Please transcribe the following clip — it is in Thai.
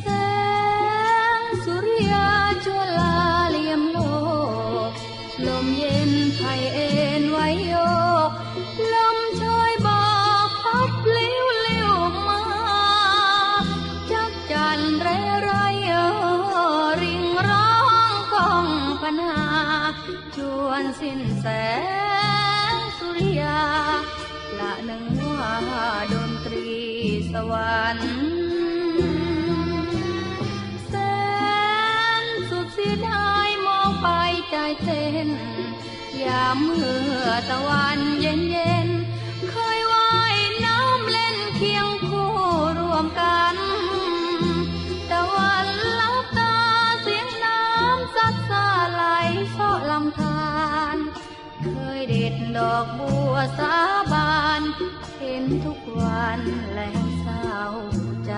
แสงสุริยะจัวลาเลียมโลกลมเย็นไพเอ็นไหวโยลมโชยบอกพัดเลี้ยวเลี้ยวมาจักจันไรไรเออริงร้องกองพนาชวนสิ้นแสง นึ่งว่าดนตรีสวรรค์แสนสุดเสียดายมองไปใจเต้นยามเมื่อตะวันเย็นเย็นเคยว่ายน้ำเล่นเคียงคู่รวมกันตะวันลับตาเสียงน้ำซัดซาไหลเพราลำธารเคยเด็ดดอกบัวสาบ เห็นทุกวันแล้วเศร้าใจ